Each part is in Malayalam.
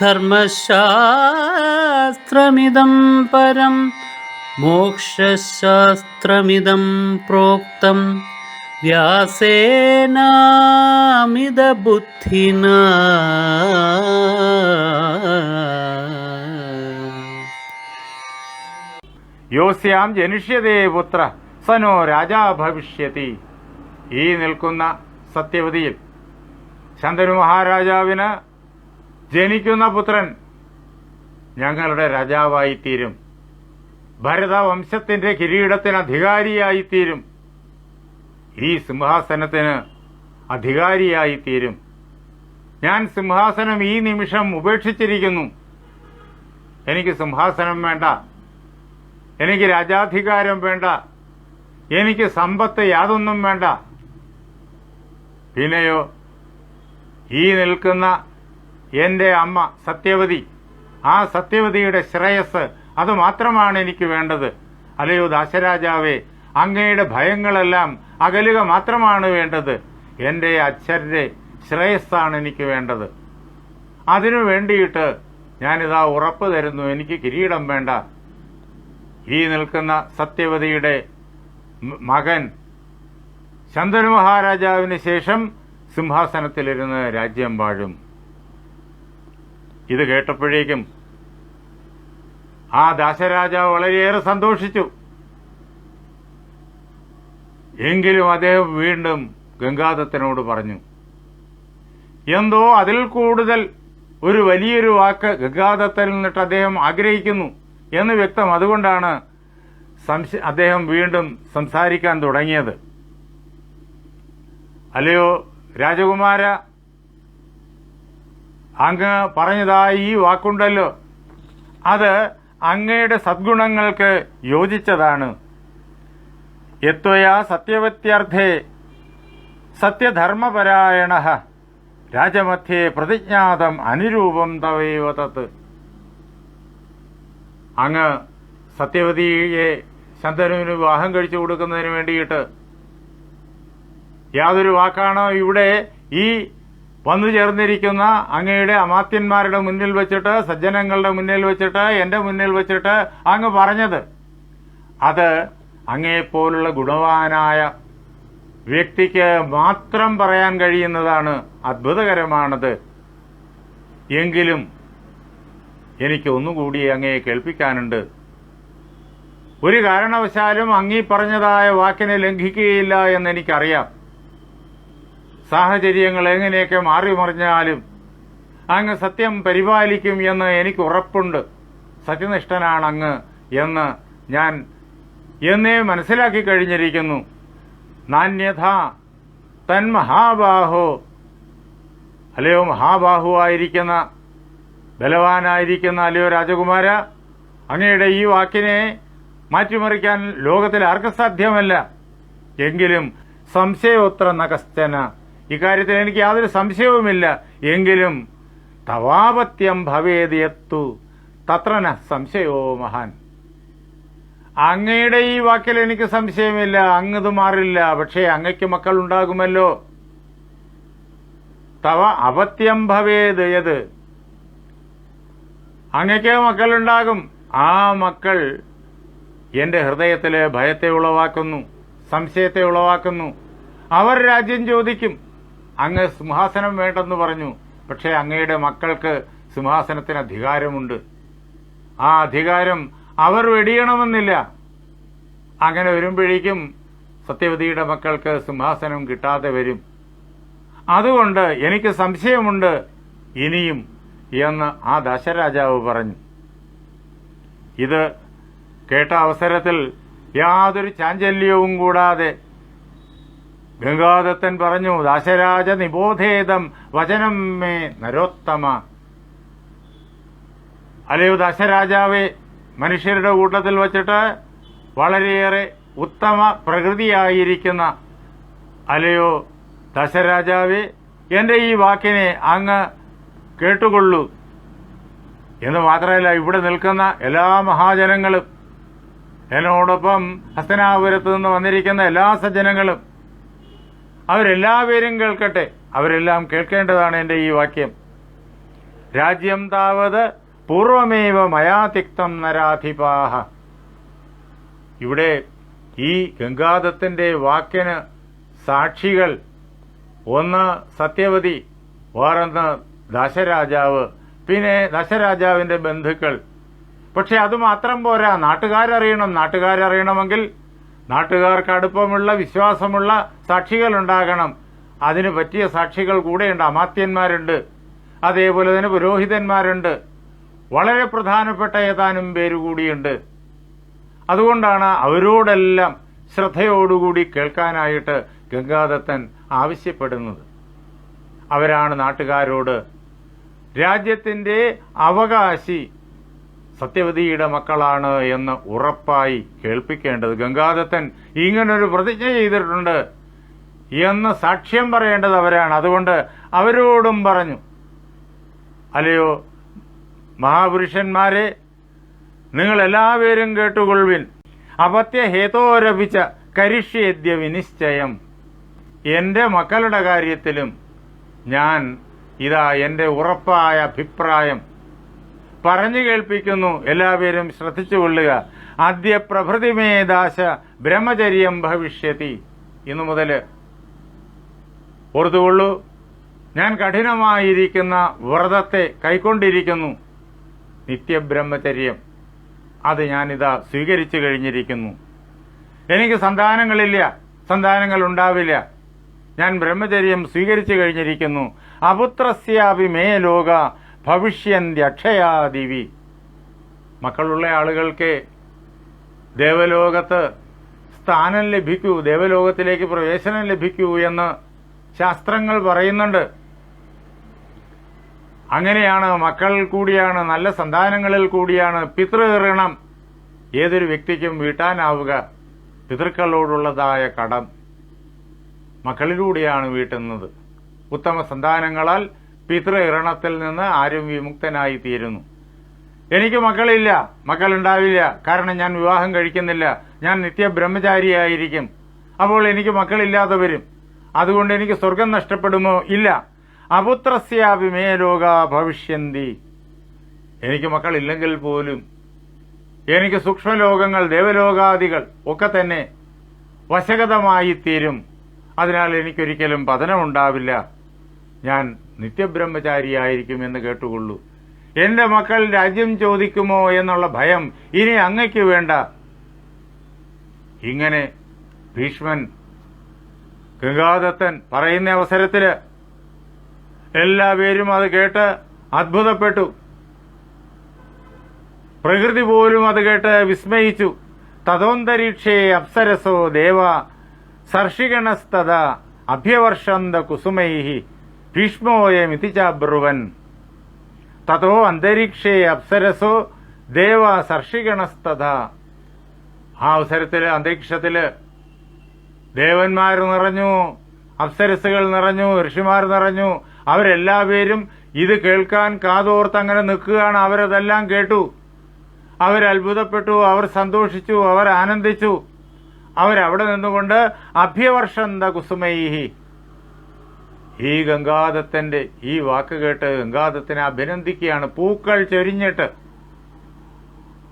ധർമ്മശാസ്ത്രമിദം പരം മോക്ഷശാസ്ത്രമിദം പ്രോക്തം. വ്യാസേനാമിതബുദ്ധിന. യോസ്യാം ജനിഷ്യതേ പുത്ര സനോ രാജാ ഭവിഷ്യതി. ഈ നിൽക്കുന്ന സത്യവതിയിൽ ശന്തനു മഹാരാജാവിന് ജനിക്കുന്ന പുത്രൻ ഞങ്ങളുടെ രാജാവായിത്തീരും ഭരതവംശത്തിന്റെ കിരീടത്തിന് അധികാരിയായിത്തീരും ഈ സിംഹാസനത്തിന് അധികാരിയായിത്തീരും ഞാൻ സിംഹാസനം ഈ നിമിഷം ഉപേക്ഷിച്ചിരിക്കുന്നു. എനിക്ക് സിംഹാസനം വേണ്ട. എനിക്ക് രാജാധികാരം വേണ്ട. എനിക്ക് സമ്പത്ത് യാതൊന്നും വേണ്ട. പിന്നെയോ ഈ നിൽക്കുന്ന എന്റെ അമ്മ സത്യവതി. ആ സത്യവതിയുടെ ശ്രേയസ് അത് മാത്രമാണ് എനിക്ക് വേണ്ടത്. അലയോ ദാശരാജാവേ അങ്ങയുടെ ഭയങ്ങളെല്ലാം അകലുക മാത്രമാണ് വേണ്ടത്. എന്റെ അച്ഛന്റെ ശ്രേയസ്സാണ് എനിക്ക് വേണ്ടത്. അതിനു വേണ്ടിയിട്ട് ഞാനിതാ ഉറപ്പ് തരുന്നു. എനിക്ക് കിരീടം വേണ്ട. ഈ നിൽക്കുന്ന സത്യവതിയുടെ മകൻ ശന്തനു മഹാരാജാവിന് ശേഷം സിംഹാസനത്തിലിരുന്ന് രാജ്യം വാഴും. ഇത് കേട്ടപ്പോഴേക്കും ആ ദാശരാജാവ് വളരെയേറെ സന്തോഷിച്ചു. എങ്കിലും അദ്ദേഹം വീണ്ടും ഗംഗാദത്തനോട് പറഞ്ഞു എന്തോ അതിൽ കൂടുതൽ ഒരു വലിയൊരു വാക്ക് ഗംഗാദത്തനിൽ നിന്നിട്ട് അദ്ദേഹം ആഗ്രഹിക്കുന്നു എന്ന് വ്യക്തം അതുകൊണ്ടാണ് സംശ അദ്ദേഹം വീണ്ടും സംസാരിക്കാൻ തുടങ്ങിയത്. അല്ലയോ രാജകുമാര അങ്ങ് പറഞ്ഞതായി ഈ വാക്കുണ്ടല്ലോ. അത് അങ്ങയുടെ സദ്ഗുണങ്ങൾക്ക് യോജിച്ചതാണ്. യത്വയാ സത്യവത്യർത്ഥേ സത്യധർമ്മപരായണ. രാജമധ്യേ പ്രതിജ്ഞാതം അനുരൂപം തവൈവ തത്ത് അങ്ങ് സത്യവതിയെ ശന്തനുവിന് വിവാഹം കഴിച്ചു കൊടുക്കുന്നതിന് വേണ്ടിയിട്ട് യാതൊരു വാക്കാണോ ഇവിടെ ഈ വന്നു ചേർന്നിരിക്കുന്ന അങ്ങയുടെ അമാത്യന്മാരുടെ മുന്നിൽ വെച്ചിട്ട് സജ്ജനങ്ങളുടെ മുന്നിൽ വെച്ചിട്ട് എന്റെ മുന്നിൽ വെച്ചിട്ട് അങ്ങ് പറഞ്ഞത്. അത് അങ്ങയെപ്പോലുള്ള ഗുണവാനായ വ്യക്തിക്ക് മാത്രം പറയാൻ കഴിയുന്നതാണ് അത്ഭുതകരമാണത്. എങ്കിലും എനിക്ക് ഒന്നുകൂടി അങ്ങയെ കേൾപ്പിക്കാനുണ്ട്. ഒരു കാരണവശാലും അങ്ങീ പറഞ്ഞതായ വാക്കിനെ ലംഘിക്കുകയില്ല എന്ന് എനിക്കറിയാം സാഹചര്യങ്ങൾ എങ്ങനെയൊക്കെ മാറി മറിഞ്ഞാലും അങ്ങ് സത്യം പരിപാലിക്കും എന്ന് എനിക്ക് ഉറപ്പുണ്ട് സത്യനിഷ്ഠനാണ് അങ്ങ് എന്ന് ഞാൻ എന്നേ മനസ്സിലാക്കി കഴിഞ്ഞിരിക്കുന്നു. നാണ്യഥ തന്മഹാബാഹോ. അല്ലയോ മഹാബാഹുവായിരിക്കുന്ന ബലവാനായിരിക്കുന്ന അല്ലയോ രാജകുമാര അങ്ങയുടെ ഈ വാക്കിനെ മാറ്റിമറിക്കാൻ ലോകത്തിൽ ആർക്കും സാധ്യമല്ല. എങ്കിലും സംശയോത്ര നകസ്തന ഇക്കാര്യത്തിൽ എനിക്ക് യാതൊരു സംശയവുമില്ല. എങ്കിലും തവാപത്യം ഭവേദിയത്തു തത്രന സംശയോ മഹാൻ. അങ്ങയുടെ ഈ വാക്കിൽ എനിക്ക് സംശയമില്ല. അങ്ങത് മാറില്ല. പക്ഷേ അങ്ങയ്ക്ക് മക്കൾ ഉണ്ടാകുമല്ലോ. തവ അപത്യം ഭവേത് യത്. അങ്ങയ്ക്ക് മക്കളുണ്ടാകും ആ മക്കൾ എന്റെ ഹൃദയത്തിലെ ഭയത്തെ ഉളവാക്കുന്നു. സംശയത്തെ ഉളവാക്കുന്നു. അവർ രാജ്യം ചോദിക്കും. അങ്ങ് സിംഹാസനം വേണ്ടെന്ന് പറഞ്ഞു. പക്ഷേ അങ്ങയുടെ മക്കൾക്ക് സിംഹാസനത്തിന് അധികാരമുണ്ട്. ആ അധികാരം അവർ വെടിയണമെന്നില്ല. അങ്ങനെ വരുമ്പോഴേക്കും സത്യവതിയുടെ മക്കൾക്ക് സിംഹാസനം കിട്ടാതെ വരും. അതുകൊണ്ട് എനിക്ക് സംശയമുണ്ട് ഇനിയും എന്ന് ആ ദശരാജാവ് പറഞ്ഞു. ഇത് കേട്ട അവസരത്തിൽ യാതൊരു ചാഞ്ചല്യവും കൂടാതെ ഗംഗാദത്തൻ പറഞ്ഞു ദാശരാജ നിബോധേദം വചനം മേ നരോത്തമ. അല്ലയോ ദശരാജാവേ മനുഷ്യരുടെ കൂട്ടത്തിൽ വച്ചിട്ട് വളരെയേറെ ഉത്തമ പ്രകൃതിയായിരിക്കുന്ന അലയോ ദശരാജാവേ എന്റെ ഈ വാക്കിനെ അങ്ങ് കേട്ടുകൊള്ളൂ. എന്ന് മാത്രമല്ല ഇവിടെ നിൽക്കുന്ന എല്ലാ മഹാജനങ്ങളും എന്നോടൊപ്പം ഹസ്തനാപുരത്ത് നിന്ന് വന്നിരിക്കുന്ന എല്ലാ സജ്ജനങ്ങളും അവരെല്ലാവരും കേൾക്കട്ടെ. അവരെല്ലാം കേൾക്കേണ്ടതാണ് എന്റെ ഈ വാക്യം. രാജ്യം താവത് പൂർവമേവ മയാതിക്തം നരാധിപാഹ. ഇവിടെ ഈ ഗംഗാദത്തിന്റെ വാക്കിന് സാക്ഷികൾ ഒന്ന് സത്യവതി വേറൊന്ന് ദശരാജാവ് പിന്നെ ദശരാജാവിന്റെ ബന്ധുക്കൾ. പക്ഷെ അത് മാത്രം പോരാ. നാട്ടുകാരറിയണം നാട്ടുകാരറിയണമെങ്കിൽ നാട്ടുകാർക്ക് അടുപ്പമുള്ള വിശ്വാസമുള്ള സാക്ഷികൾ ഉണ്ടാകണം അതിന് പറ്റിയ സാക്ഷികൾ കൂടെയുണ്ട് അമാത്യന്മാരുണ്ട്. അതേപോലെ തന്നെ പുരോഹിതന്മാരുണ്ട്. വളരെ പ്രധാനപ്പെട്ട ഏതാനും പേര് കൂടിയുണ്ട്. അതുകൊണ്ടാണ് അവരോടെല്ലാം ശ്രദ്ധയോടുകൂടി കേൾക്കാനായിട്ട് ഗംഗാദത്തൻ ആവശ്യപ്പെടുന്നത്. അവരാണ് നാട്ടുകാരോട് രാജ്യത്തിന്റെ അവകാശി സത്യവതിയുടെ മക്കളാണ് എന്ന് ഉറപ്പായി കേൾപ്പിക്കേണ്ടത്. ഗംഗാദത്തൻ ഇങ്ങനൊരു പ്രതിജ്ഞ ചെയ്തിട്ടുണ്ട് എന്ന് സാക്ഷ്യം പറയേണ്ടത് അവരാണ്. അതുകൊണ്ട് അവരോടും പറഞ്ഞു അല്ലയോ മഹാപുരുഷന്മാരെ നിങ്ങൾ എല്ലാവരും കേട്ടുകൊള്ളുവിൻ. അപത്യ ഹേതോരപിച്ച കരിഷ്യേദ്യ വിനിശ്ചയം. എന്റെ മക്കളുടെ കാര്യത്തിലും ഞാൻ ഇതാ എന്റെ ഉറപ്പായ അഭിപ്രായം പറഞ്ഞു കേൾപ്പിക്കുന്നു. എല്ലാവരും ശ്രദ്ധിച്ചു ശ്രദ്ധിച്ചുകൊള്ളുക ആദ്യ പ്രഭൃതിമേദാശ ബ്രഹ്മചര്യം ഭവിഷ്യത്തി ഇന്നു മുതൽ ഓർത്തുകൊള്ളൂ. ഞാൻ കഠിനമായിരിക്കുന്ന വ്രതത്തെ കൈക്കൊണ്ടിരിക്കുന്നു. നിത്യബ്രഹ്മചര്യം. അത് ഞാനിതാ സ്വീകരിച്ചു കഴിഞ്ഞിരിക്കുന്നു. എനിക്ക് സന്താനങ്ങളില്ല. സന്താനങ്ങൾ ഉണ്ടാവില്ല. ഞാൻ ബ്രഹ്മചര്യം സ്വീകരിച്ചു കഴിഞ്ഞിരിക്കുന്നു. അപുത്രസ്യാപി മേ ലോക ഭവിഷ്യന്ത്യക്ഷയാദിവി മക്കളുള്ള ആളുകൾക്ക് ദേവലോകത്ത് സ്ഥാനം ലഭിക്കൂ ദേവലോകത്തിലേക്ക് പ്രവേശനം ലഭിക്കൂ എന്ന് ശാസ്ത്രങ്ങൾ പറയുന്നുണ്ട്. അങ്ങനെയാണ് മക്കൾ കൂടിയാണ് നല്ല സന്താനങ്ങളിൽ കൂടിയാണ് പിതൃഋണം. ഏതൊരു വ്യക്തിക്കും വീട്ടാനാവുക പിതൃക്കളോടുള്ളതായ കടം മക്കളിലൂടെയാണ് വീട്ടുന്നത്. ഉത്തമ സന്താനങ്ങളാൽ പിതൃ നിന്ന് ആരും വിമുക്തനായി തീരുന്നു. എനിക്ക് മക്കളില്ല മക്കളുണ്ടാവില്ല. കാരണം ഞാൻ വിവാഹം കഴിക്കുന്നില്ല. ഞാൻ നിത്യബ്രഹ്മചാരിയായിരിക്കും. അപ്പോൾ എനിക്ക് മക്കളില്ലാതെ വരും അതുകൊണ്ട് എനിക്ക് സ്വർഗം നഷ്ടപ്പെടുമോ? ഇല്ല. അപുത്രസ്യാപി മേ ലോക ഭവിഷ്യന്തി. എനിക്ക് മക്കളില്ലെങ്കിൽ പോലും എനിക്ക് സൂക്ഷ്മലോകങ്ങൾ ദേവലോകാദികൾ ഒക്കെ തന്നെ വശഗതമായി തീരും. അതിനാൽ എനിക്കൊരിക്കലും പതനമുണ്ടാവില്ല. ഞാൻ നിത്യബ്രഹ്മചാരിയായിരിക്കും എന്ന് കേട്ടുകൊള്ളൂ. എന്റെ മക്കൾ രാജ്യം ചോദിക്കുമോ എന്നുള്ള ഭയം ഇനി അങ്ങയ്ക്ക് വേണ്ട. ഇങ്ങനെ ഭീഷ്മൻ ഗംഗാദത്തൻ പറയുന്ന അവസരത്തിൽ എല്ലാവരും അത് കേട്ട് അത്ഭുതപ്പെട്ടു. പ്രകൃതി പോലും അത് കേട്ട് വിസ്മയിച്ചു. തഥോന്തരീക്ഷേ അപ്സരസോ ദേവ സർഷിഗണസ്തത അഭ്യവർഷന്ത കുസുമൈഹി. ഭീഷ്മോയമിതി ചബ്രുവൻ തഥോ അന്തരീക്ഷേ അപ്സരസോ ദേവ സർഷിഗണസ്തത ആ അവസരത്തിൽ അന്തരീക്ഷത്തിൽ ദേവന്മാർ നിറഞ്ഞു അപ്സരസുകൾ നിറഞ്ഞു ഋഷിമാർ നിറഞ്ഞു. അവരെല്ലാവരും ഇത് കേൾക്കാൻ കാതോർത്ത് അങ്ങനെ നിൽക്കുകയാണ്. അവരതെല്ലാം കേട്ടു. അവർ അത്ഭുതപ്പെട്ടു അവർ സന്തോഷിച്ചു അവർ ആനന്ദിച്ചു. അവരവിടെ നിന്നുകൊണ്ട് അഭ്യവർഷന്ത കുസുമൈഹി. ഈ ഗംഗാദത്തന്റെ ഈ വാക്ക് കേട്ട് ഗംഗാദത്തിനെ അഭിനന്ദിക്കുകയാണ്. പൂക്കൾ ചൊരിഞ്ഞിട്ട്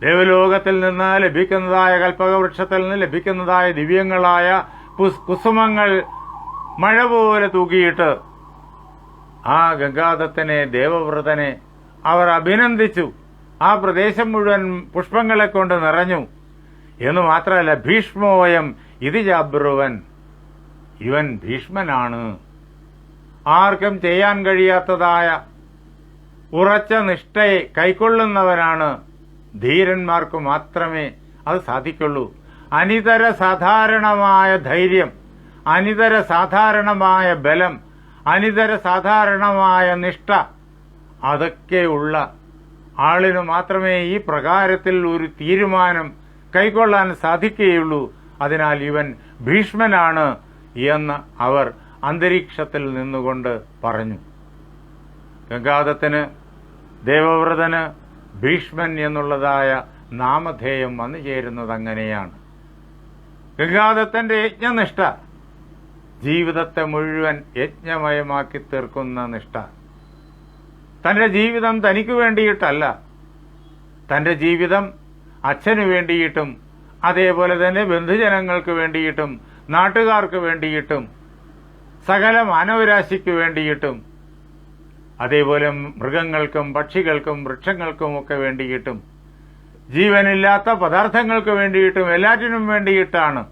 ദേവലോകത്തിൽ നിന്ന് ലഭിക്കുന്നതായ കൽപ്പകവൃക്ഷത്തിൽ നിന്ന് ലഭിക്കുന്നതായ ദിവ്യങ്ങളായ കുസുമങ്ങൾ മഴ പോലെ തൂക്കിയിട്ട് ആ ഗംഗാദത്തനെ ദേവവ്രതനെ അവർ അഭിനന്ദിച്ചു. ആ പ്രദേശം മുഴുവൻ പുഷ്പങ്ങളെ കൊണ്ട് നിറഞ്ഞു. എന്ന് മാത്രമല്ല ഭീഷ്മോയം ഇത് ജാബ്രുവൻ ഇവൻ ഭീഷ്മനാണ്. ആർക്കും ചെയ്യാൻ കഴിയാത്തതായ ഉറച്ച നിഷ്ഠയെ കൈക്കൊള്ളുന്നവനാണ് ധീരന്മാർക്ക് മാത്രമേ അത് സാധിക്കുള്ളൂ. അനിതര സാധാരണമായ ധൈര്യം അനിതര സാധാരണമായ ബലം അനിതര സാധാരണമായ നിഷ്ഠ അതൊക്കെയുള്ള ആളിന് മാത്രമേ ഈ പ്രകാരത്തിൽ ഒരു തീരുമാനം കൈക്കൊള്ളാൻ സാധിക്കുകയുള്ളൂ. അതിനാൽ ഇവൻ ഭീഷ്മനാണ് എന്ന് അവർ അന്തരീക്ഷത്തിൽ നിന്നുകൊണ്ട് പറഞ്ഞു. ഗംഗാദത്തിന് ദേവവ്രതന് ഭീഷ്മൻ എന്നുള്ളതായ നാമധേയം വന്നു ചേരുന്നത് അങ്ങനെയാണ്. ഗംഗാദത്തന്റെ യജ്ഞനിഷ്ഠ ജീവിതത്തെ മുഴുവൻ യജ്ഞമയമാക്കി തീർക്കുന്ന നിഷ്ഠ. തന്റെ ജീവിതം തനിക്ക് വേണ്ടിയിട്ടല്ല. തന്റെ ജീവിതം അച്ഛന് വേണ്ടിയിട്ടും അതേപോലെ തന്നെ ബന്ധുജനങ്ങൾക്ക് വേണ്ടിയിട്ടും നാട്ടുകാർക്ക് വേണ്ടിയിട്ടും സകല മാനവരാശിക്ക് വേണ്ടിയിട്ടും അതേപോലെ മൃഗങ്ങൾക്കും പക്ഷികൾക്കും വൃക്ഷങ്ങൾക്കും ഒക്കെ വേണ്ടിയിട്ടും ജീവനില്ലാത്ത പദാർത്ഥങ്ങൾക്ക് വേണ്ടിയിട്ടും എല്ലാറ്റിനും വേണ്ടിയിട്ടാണ്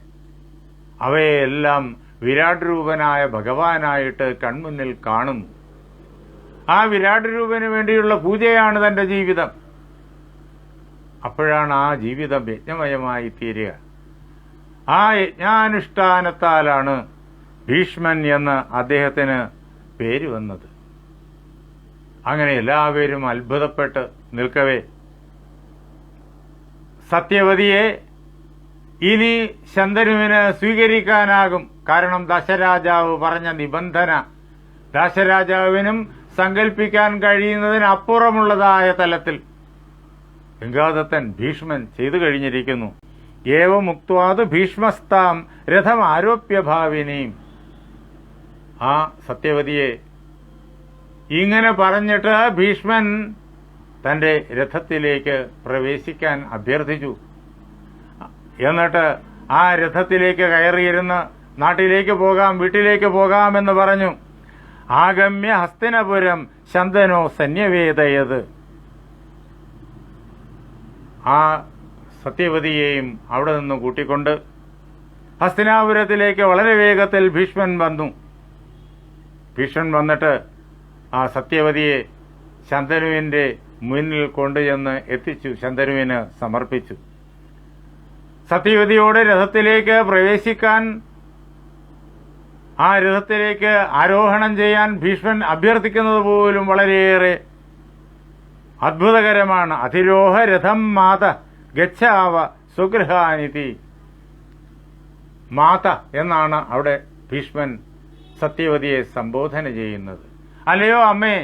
അവയെല്ലാം വിരാട് രൂപനായ ഭഗവാനായിട്ട് കൺമുന്നിൽ കാണുന്നു ആ വിരാട് രൂപന് വേണ്ടിയുള്ള പൂജയാണ് തന്റെ ജീവിതം. അപ്പോഴാണ് ആ ജീവിതം യജ്ഞമയമായി തീരുക. ആ യജ്ഞാനുഷ്ഠാനത്താലാണ് ഭീഷ്മൻ എന്ന് അദ്ദേഹത്തിന് പേര് വന്നത്. അങ്ങനെ എല്ലാവരും അത്ഭുതപ്പെട്ട് നിൽക്കവേ. സത്യവതിയെ ഇനി ശന്തനുവിന് സ്വീകരിക്കാനാകും. കാരണം ദശരാജാവ് പറഞ്ഞ നിബന്ധന. ദശരാജാവിനും സങ്കല്പിക്കാൻ കഴിയുന്നതിനപ്പുറമുള്ളതായ തലത്തിൽ ഗംഗാദത്തൻ ഭീഷ്മൻ ചെയ്തു കഴിഞ്ഞിരിക്കുന്നു. ഏവ മുക്വാത് ഭീഷ്മസ്താം രഥം ആരോപ്യ ഭാവിനിയും ആ സത്യവതിയെ ഇങ്ങനെ പറഞ്ഞിട്ട് ഭീഷ്മൻ തന്റെ രഥത്തിലേക്ക് പ്രവേശിക്കാൻ അഭ്യർത്ഥിച്ചു. എന്നിട്ട് ആ രഥത്തിലേക്ക് കയറിയിരുന്ന് നാട്ടിലേക്ക് പോകാം വീട്ടിലേക്ക് പോകാമെന്ന് പറഞ്ഞു. ആഗമ്യ ഹസ്തിനപുരം ശന്തനോ സന്യവേദയത്. ആ സത്യവതിയെയും അവിടെ നിന്ന് കൂട്ടിക്കൊണ്ട് ഹസ്തിനാപുരത്തിലേക്ക് വളരെ വേഗത്തിൽ ഭീഷ്മൻ വന്നു. ഭീഷ്മൻ വന്നിട്ട് ആ സത്യവതിയെ ശന്തനുവിന്റെ മുന്നിൽ കൊണ്ടുചെന്ന് എത്തിച്ചു ശന്തനുവിന് സമർപ്പിച്ചു. സത്യവതിയോട് രഥത്തിലേക്ക് പ്രവേശിക്കാൻ ആ രഥത്തിലേക്ക് ആരോഹണം ചെയ്യാൻ ഭീഷ്മൻ അഭ്യർത്ഥിക്കുന്നത് പോലും വളരെയേറെ അത്ഭുതകരമാണ്. അതിരോഹ രഥം മാത ഗച്ഛാവ സുഗൃഹാനിതി മാത എന്നാണ് അവിടെ ഭീഷ്മൻ സത്യവതിയെ സംബോധന ചെയ്യുന്നത്. അല്ലയോ അമ്മേ?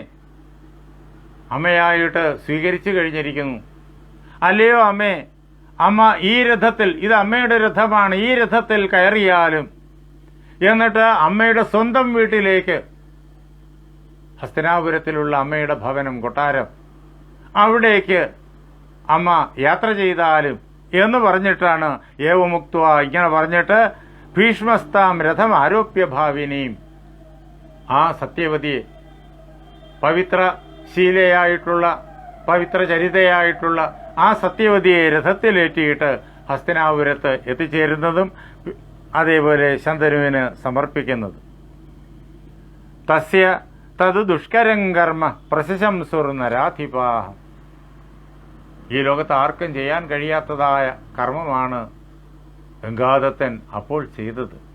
അമ്മയായിട്ട് സ്വീകരിച്ചു കഴിഞ്ഞിരിക്കുന്നു. അല്ലയോ അമ്മേ? അമ്മ ഈ രഥത്തിൽ ഇത് അമ്മയുടെ രഥമാണ് ഈ രഥത്തിൽ കയറിയാലും എന്നിട്ട് അമ്മയുടെ സ്വന്തം വീട്ടിലേക്ക് ഹസ്തനാപുരത്തിലുള്ള അമ്മയുടെ ഭവനം കൊട്ടാരം അവിടേക്ക് അമ്മ യാത്ര ചെയ്താലും എന്ന് പറഞ്ഞിട്ടാണ് ഏവമുക്ത ഇങ്ങനെ പറഞ്ഞിട്ട് ഭീഷ്മസ്താം രഥം ആരോപ്യ ഭാവിനിയും ആ സത്യവതിയെ പവിത്ര ശീലയായിട്ടുള്ള പവിത്ര ചരിതയായിട്ടുള്ള ആ സത്യവതിയെ രഥത്തിലേറ്റിയിട്ട് ഹസ്തനാപുരത്ത് എത്തിച്ചേരുന്നതും അതേപോലെ ശന്തനുവിന് സമർപ്പിക്കുന്നതും. തസ്യ തത് ദുഷ്കരം കർമ്മ പ്രശംസുർ നരാധിപാഹം ഈ ലോകത്ത് ആർക്കും ചെയ്യാൻ കഴിയാത്തതായ കർമ്മമാണ് ഗംഗാദത്തൻ അപ്പോൾ ചെയ്തത്.